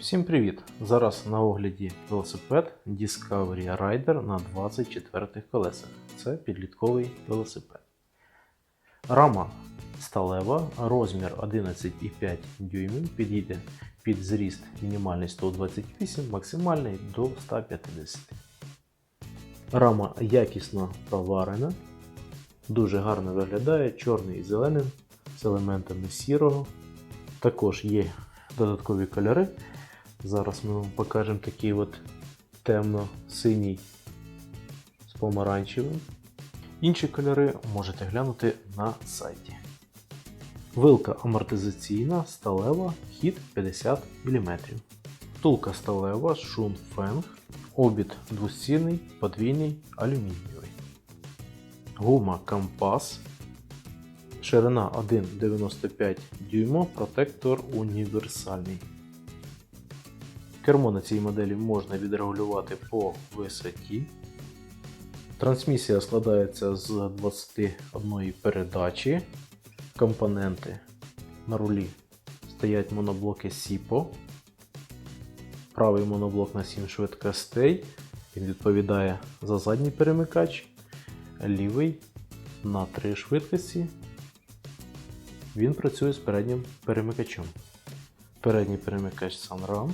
Всім привіт! Зараз на огляді велосипед Discovery Rider на 24 колесах. Це підлітковий велосипед. Рама сталева, розмір 11,5 дюймів, підійде під зріст мінімальний 128, максимальний до 150. Рама якісно проварена, дуже гарно виглядає, чорний і зеленим з елементами сірого. Також є додаткові кольори. Зараз ми вам покажемо такий от темно-синій з помаранчевим. Інші кольори можете глянути на сайті. Вилка амортизаційна, сталева, хід 50 мм. Втулка сталева, шум фенг, обід двостінний, подвійний, алюмінієвий. Гума Кампас. Ширина 1,95 дюйма, протектор універсальний. Кермо на цій моделі можна відрегулювати по висоті. Трансмісія складається з 21 передачі. Компоненти на рулі стоять моноблоки SIPO. Правий моноблок на 7 швидкостей. Він відповідає за задній перемикач. Лівий на 3 швидкості. Він працює з переднім перемикачем. Передній перемикач Sunram.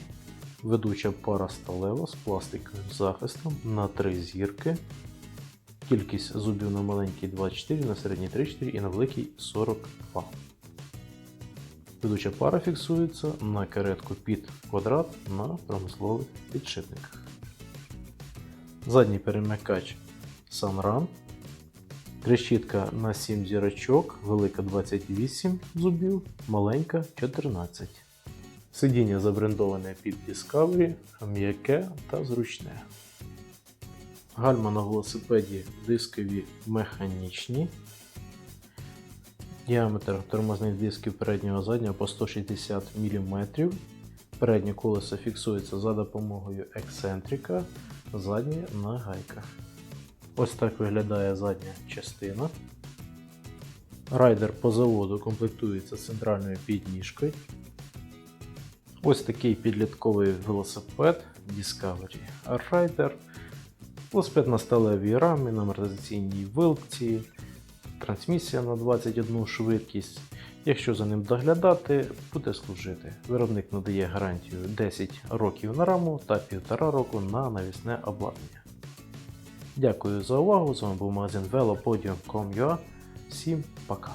Ведуча пара сталева з пластиковим захистом на 3 зірки. Кількість зубів на маленькій 24, на середній 34 і на великій 42. Ведуча пара фіксується на каретку під квадрат на промислових підшипниках. Задній перемикач Sunrun. Трещітка на 7 зірочок, велика 28 зубів, маленька 14. Сидіння забрендоване під Discovery, м'яке та зручне. Гальма на велосипеді дискові механічні. Діаметр тормозних дисків переднього і заднього по 160 мм. Переднє колесо фіксується за допомогою ексцентрика, заднє на гайках. Ось так виглядає задня частина. Райдер по заводу комплектується центральною підніжкою. Ось такий підлітковий велосипед Discovery Rider. Велосипед на сталевій рамі, на амортизаційній вилці, трансмісія на 21 швидкість. Якщо за ним доглядати, буде служити. Виробник надає гарантію 10 років на раму та 1,5 року на навісне обладнання. Дякую за увагу. З вами був магазин velopodium.com.ua. Всім пока!